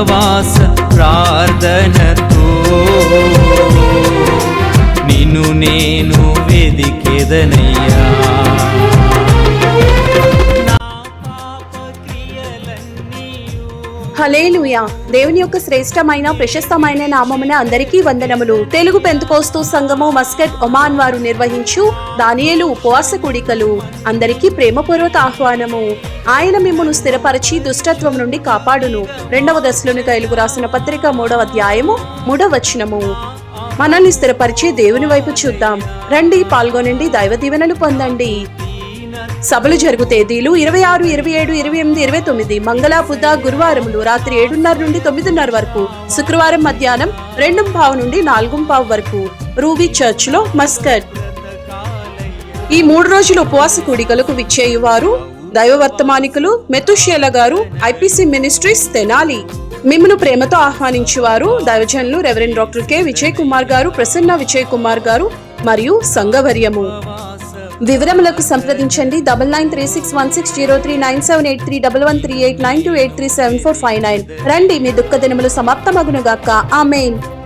ఉపవాస ప్రార్థనతో నిన్ను నేను వెదికెదనయ్యా. హలేలుయా దేవుని యొక్క శ్రేష్టమైన ప్రశస్తమైన నామమున అందరికీ వందనములు. తెలుగు పెంతుకోస్తు సంఘము మస్కట్ ఒమాన్ వారు నిర్వహించు దానియేలు ఉపవాస కుడికలు. అందరికీ ప్రేమపూర్వక ఆహ్వానము. ఆయన మిమ్మను స్థిరపరిచి దుష్టత్వం నుండి కాపాడును. రెండవ దశలోని కైలుగు రాసిన పత్రిక మూడవ అధ్యాయము మూడవ వచనము. మనల్ని స్థిరపరిచే దేవుని వైపు చూద్దాం. రండి పాల్గొనండి దైవ దీవెనలు పొందండి. సభలు జరుగు తేదీలు ఇరవై ఆరు ఇరవై ఏడు ఇరవై ఎనిమిది ఇరవై తొమ్మిది. మంగళ బుధ గురువారములు రాత్రి ఏడున్నర నుండి తొమ్మిదిన్నర వరకు. శుక్రవారం మధ్యాహ్నం రెండు పావు నుండి నాలుగు పావు వరకు. రూబీ చర్చ్లో మస్కట్. ఈ మూడు రోజుల ఉపవాస కూడికలకు విచ్చేయువారు దైవ వర్తమానికులు మెతుషేల గారు ఐపీసీ మినిస్ట్రీస్ తెనాలి. మిమ్మను ప్రేమతో ఆహ్వానించేవారు దైవజనులు reverend doctor K. Vijay Kumar గారు ప్రసన్న విజయ్ కుమార్ గారు మరియు సంఘవర్యము. వివరములకు సంప్రదించండి double nine three six one six zero three nine seven eight three double one three eight nine two eight three seven four five nine. రండి మీ దుఃఖ దినములు సమాప్తమగునుగాక. ఆమెన్.